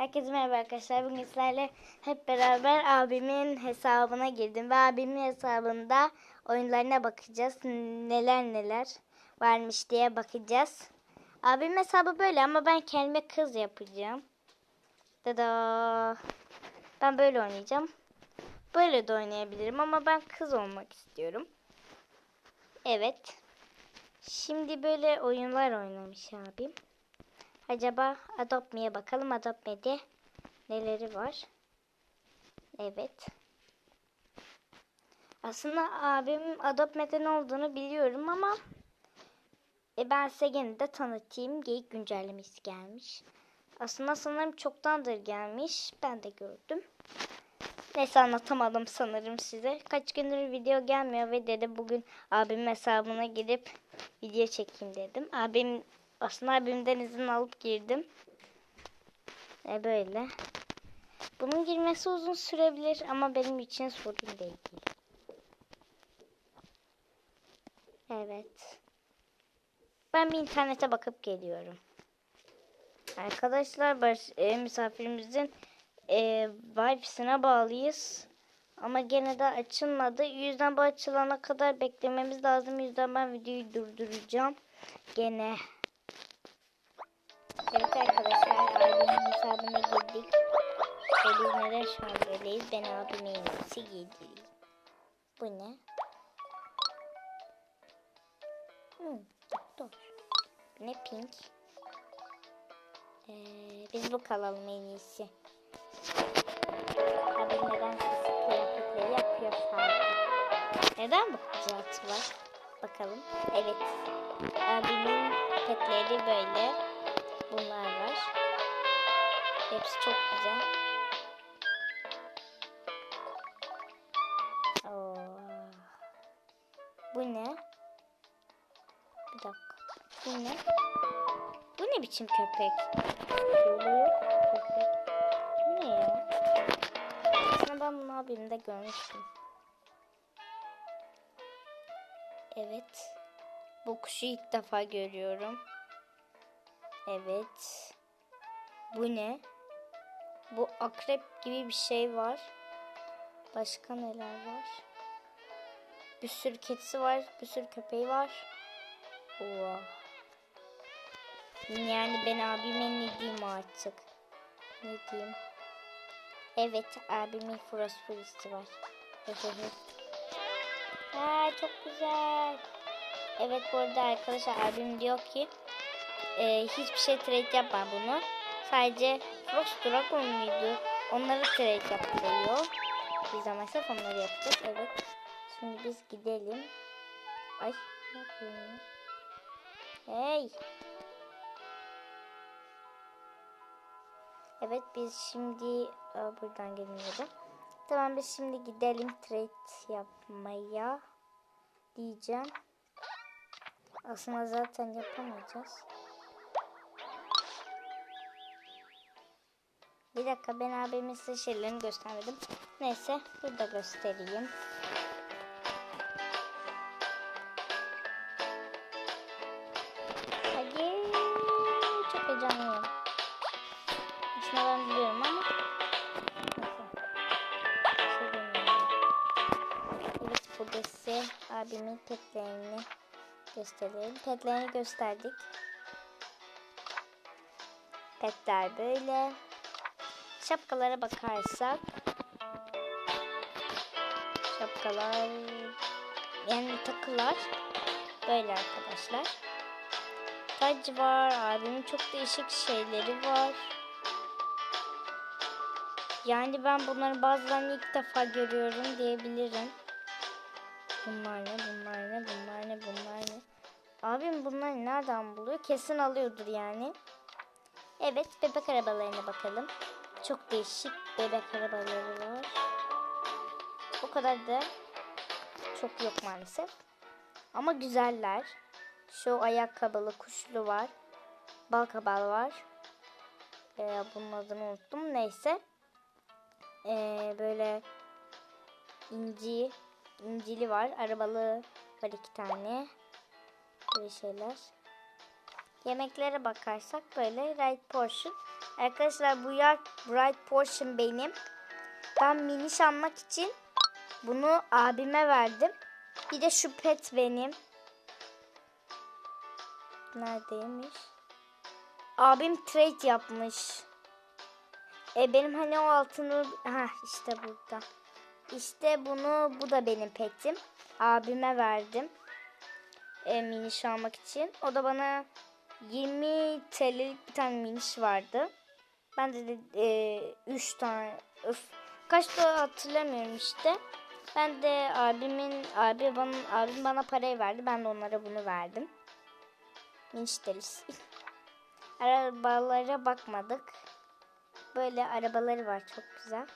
Herkese merhaba arkadaşlar. Bugün sizlerle hep beraber abimin hesabına girdim. Ve abimin hesabında oyunlarına bakacağız. Neler neler varmış diye bakacağız. Abimin hesabı böyle ama ben kendime kız yapacağım. Dada. Ben böyle oynayacağım. Böyle de oynayabilirim ama ben kız olmak istiyorum. Evet. Şimdi böyle oyunlar oynamış abim. Acaba Adopt Me'ye bakalım. Adopt Me'de neleri var? Evet. Aslında abim Adopt Me'de ne olduğunu biliyorum ama e ben size gene de tanıtayım. Geyik güncellemesi gelmiş. Aslında sanırım çoktandır gelmiş. Ben de gördüm. Neyse anlatamadım sanırım size. Kaç gündür video gelmiyor ve dedim bugün abimin hesabına girip video çekeyim dedim. Abim aslında abimden izin alıp girdim. E böyle. Bunun girmesi uzun sürebilir ama benim için sorun değil. Evet. Ben bir internete bakıp geliyorum. Arkadaşlar baş, e, misafirimizin e, Wi-Fi'sine bağlıyız. Ama gene de açılmadı. Yüzden bu açılana kadar beklememiz lazım. Yüzden ben videoyu durduracağım. Gene. Evet arkadaşlar abimin hesabına girdik. Ve biz neden şu an böyleyiz? Ben abimin en iyisi giydireyim. Bu ne? Hmm, doktor. Ne pink? Ee, biz bu kalalım en iyisi. Abim neden sesi kıyafetleri yapıyor farkı. Neden bu kıcıratı var? Bakalım. Evet. Abimin petleri böyle. Bunlar var. Hepsi çok güzel. Oo. Bu ne? Bir dakika. Bu ne? Bu ne biçim köpek? Köpek. Bu ne ya? Aslında ben bunu abimde görmüştüm. Evet. Bu kuşu ilk defa görüyorum. Evet. Bu ne? Bu akrep gibi bir şey var. Başka neler var? Bir sürü kedisi var. Bir sürü köpeği var. Wow. Yani ben abime ne diyeyim artık? Ne diyeyim? Evet abimin fosforisti var. Aa, çok güzel. Evet bu arada arkadaşlar abim diyor ki e, hiçbir şey trade yapma bunu. Sadece Frost Dragon muydu? Onları trade yaptırıyor. Biz de maalesef onları yapacağız. Evet. Şimdi biz gidelim. Ay? Hey. Evet biz şimdi Aa, buradan gelmiyordu. Tamam biz şimdi gidelim trade yapmaya diyeceğim. Aslında zaten yapamayacağız. Bir dakika ben abimin size şeylerini göstermedim. Neyse burada göstereyim. Hadi. Çok heyecanlıyım. Aslında ben biliyorum ama. Evet burada size abimin petlerini gösterelim. Petlerini gösterdik. Petler böyle. Şapkalara bakarsak şapkalar yani takılar böyle arkadaşlar. Tac var. Abimin çok değişik şeyleri var. Yani ben bunların bazılarını ilk defa görüyorum diyebilirim. Bunlar ne? Bunlar ne? Bunlar ne? Bunlar ne? Abim bunları nereden buluyor? Kesin alıyordur yani. Evet bebek arabalarına bakalım. Çok değişik bebek arabaları var. O kadar da çok yok maalesef. Ama güzeller. Şu ayakkabılı kuşlu var. Balkabağı var. Ee, bunun adını unuttum. Neyse. Ee, böyle inci incili var. Arabalı var iki tane. Böyle şeyler. Yemeklere bakarsak böyle right portion Arkadaşlar bu yer Bright Portion benim. Ben miniş almak için bunu abime verdim. Bir de şu pet benim. Neredeymiş? Abim trade yapmış. E benim hani o altını ha işte burada. İşte bunu bu da benim petim. Abime verdim. E, miniş almak için. O da bana 20 TL'lik bir tane miniş vardı. Ben de 3 tane öf, kaç da hatırlamıyorum işte. Ben de abimin abi bana abim bana parayı verdi. Ben de onlara bunu verdim. Miniş delisi. Arabalara bakmadık. Böyle arabaları var çok güzel.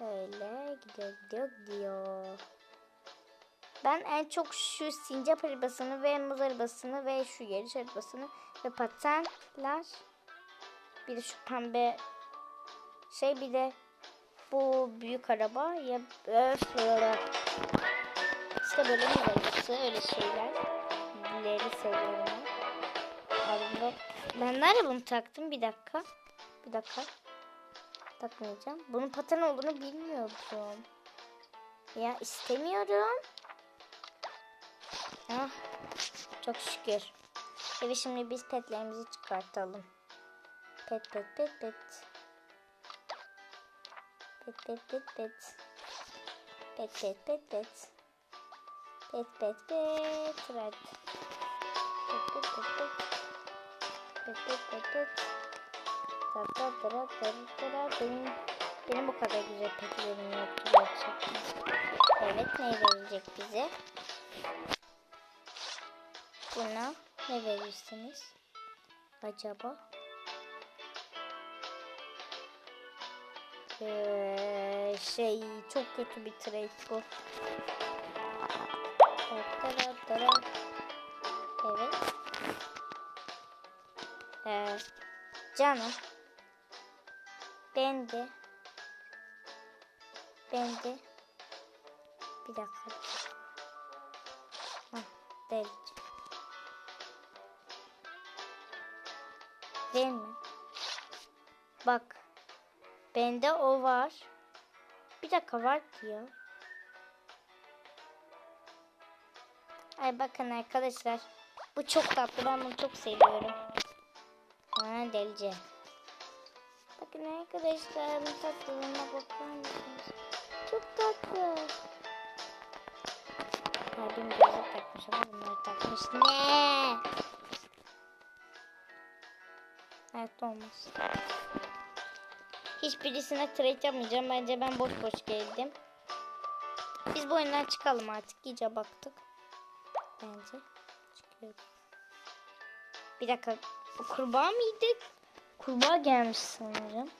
Böyle gidiyor gidiyor gidiyor. Ben en çok şu sincap arabasını ve muz arabasını ve şu yarış arabasını ve patenler bir de şu pembe şey bir de bu büyük araba ya böyle. işte böyle muz arabası öyle şeyler. Bileri seviyorum. Abimde. Ben nerede bunu taktım? Bir dakika. Bir dakika. Takmayacağım. Bunun paten olduğunu bilmiyordum. Ya istemiyorum. Ah, çok şükür. Evet şimdi biz petlerimizi çıkartalım. Pet pet pet pet. Pet pet pet pet. Pet pet pet pet. Pet pet pet. Red. Pet pet pet pet. Pet pet pet pet. Ta ta ta ta ta ta ta. Benim, benim bu kadar güzel petlerim yoktu gerçekten. Evet ne verecek bize? Buna ne verirsiniz? Acaba? Ee, şey çok kötü bir trade bu. Evet. Ee, canım. Ben de. Ben de. Bir dakika. Hah, delici. Değil mi? Bak. Bende o var. Bir dakika var diyor. Ay bakın arkadaşlar. Bu çok tatlı. Ben bunu çok seviyorum. Ha delice. Bakın arkadaşlar bu tatlılığına bakar mısınız? Çok tatlı. Abim gözü takmış ama bunları takmış. Ne? Hayatta olmaz. Hiçbirisine trade yapmayacağım. Bence ben boş boş geldim. Biz bu oyundan çıkalım artık. İyice baktık. Bence. Bir dakika. Kurbağa mıydı? Kurbağa gelmiş sanırım.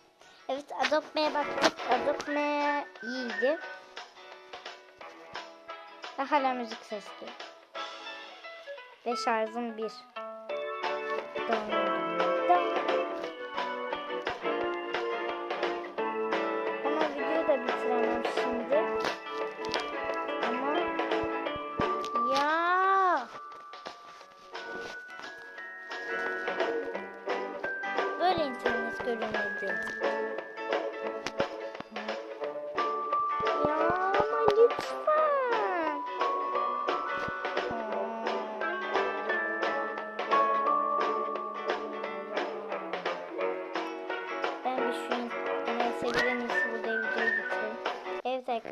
Evet Adopt baktık. Adopt iyiydi. Ve hala müzik sesi. Ve şarjım bir. Dın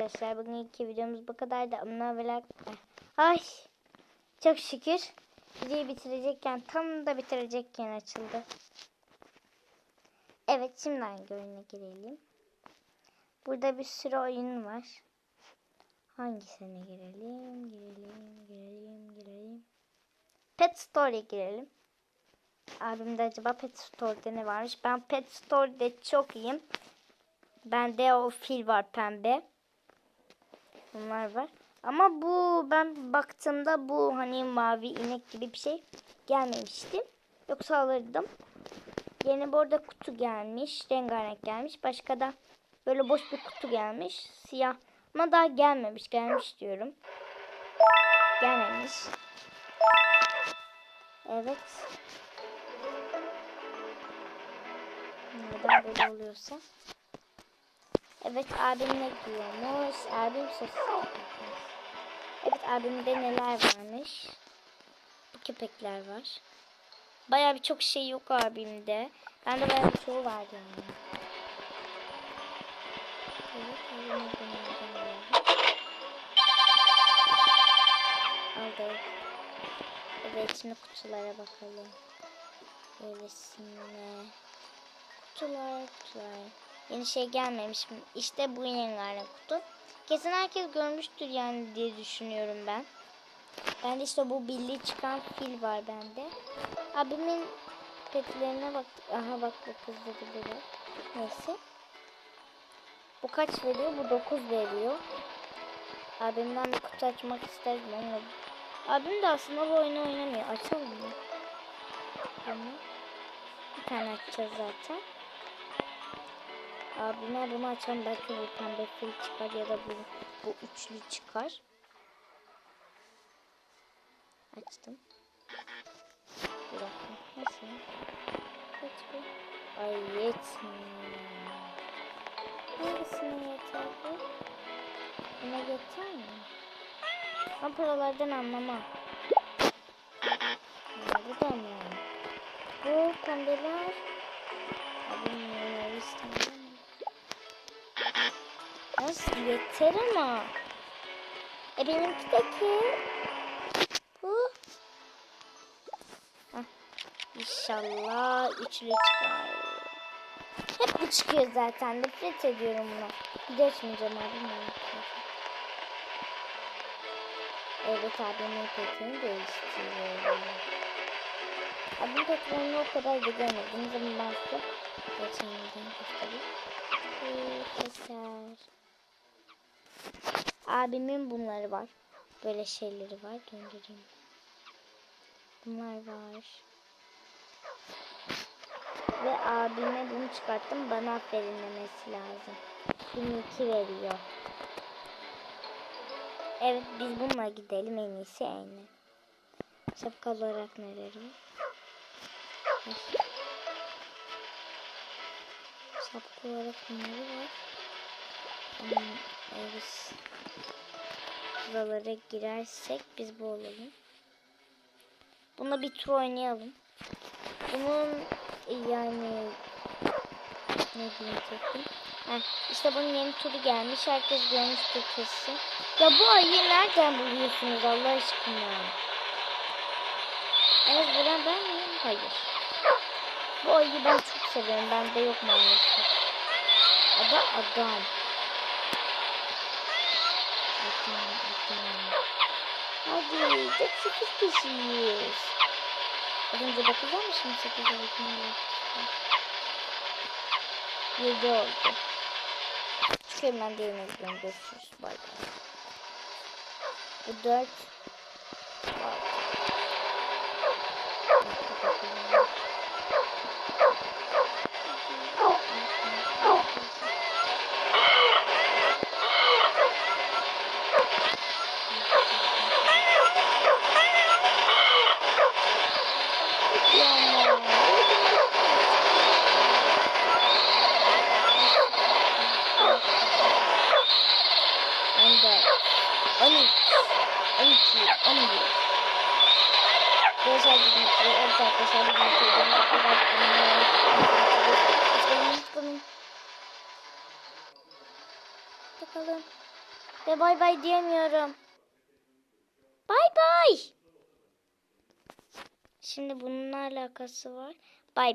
Arkadaşlar bugünkü videomuz bu kadar da abone ve like. Ay çok şükür videoyu bitirecekken tam da bitirecekken açıldı. Evet şimdi hangi oyuna girelim? Burada bir sürü oyun var. Hangisine girelim? Girelim, girelim, girelim. Pet Store'ya girelim. Abimde acaba Pet Store'da ne varmış? Ben Pet Store'da çok iyiyim. Bende o fil var pembe. Bunlar var. Ama bu ben baktığımda bu hani mavi inek gibi bir şey gelmemişti. Yoksa alırdım. Yeni burada kutu gelmiş. Rengarenk gelmiş. Başka da böyle boş bir kutu gelmiş. Siyah. Ama daha gelmemiş. Gelmiş diyorum. Gelmemiş. Evet. Neden böyle oluyorsa. Evet abim ne giyiyormuş? Abim yapmış. Evet abimde neler varmış? Bu köpekler var. Bayağı bir çok şey yok abimde. Bende bayağı bir çoğu var yani. Evet abime. Aldım. Evet şimdi kutulara bakalım. Böylesine. Kutular kutular. Yeni şey gelmemiş mi? İşte bu rengarenk kutu. Kesin herkes görmüştür yani diye düşünüyorum ben. Bende işte bu billi çıkan fil var bende. Abimin petlerine bak. Aha bak bu kızları böyle. Neyse. Bu kaç veriyor? Bu 9 veriyor. Abimden bir kutu açmak isterdim ama abim de aslında bu oyunu oynamıyor. Açalım mı? Tamam. Bir tane açacağız zaten. Abime bunu açalım. Belki bu pembe fil çıkar ya da bu, bu üçlü çıkar. Açtım. Bir dakika. Nasıl? Kaç bu? Ay yetmiyor. Hangisine yeter bu? Buna yeter mi? Ben paralardan anlamam. Nerede de anlamam. Bu pembeler. Abi bunları Nasıl yeter ama. E benimki de ki. Bu. Hah. İnşallah üçlü çıkar. Hep bu çıkıyor zaten. Nefret ediyorum buna. Bir de açmayacağım abi. Evet abimin petini değiştiriyorum. Abim petlerini o kadar da görmedim. Zaman ben size geçen yıldan göstereyim. Ee, Keser. Abimin bunları var. Böyle şeyleri var. Döndüreyim. Bunlar var. Ve abime bunu çıkarttım. Bana aferin demesi lazım. 22 veriyor. Evet biz bununla gidelim en iyisi aynı. Şapka olarak neleri? Şapka olarak bunları var. Hmm, evet. Buralara girersek biz bu olalım. Buna bir tur oynayalım. Bunun yani ne diyecektim? Heh, işte bunun yeni turu gelmiş. Herkes görmüştür kesin. Ya bu ayı nereden buluyorsunuz Allah aşkına? Evet bulan ben miyim? Hayır. Bu ayıyı ben çok seviyorum. Bende yok maalesef. Ada adam. Adam adam. Hadi 8 kişiyiz. Az önce 9 olmuş mu? 8 oldu. 7 oldu. Çıkıyorum ben diğerine gidiyorum. Görüşürüz. Bay bay. Bu 4. Ender. 12. 11. Arkadaşlar bizim evet arkadaşlar çocuğum Bakalım. Ve bay bay diyemiyorum. Bay bay. Şimdi bununla alakası var. Bay bay.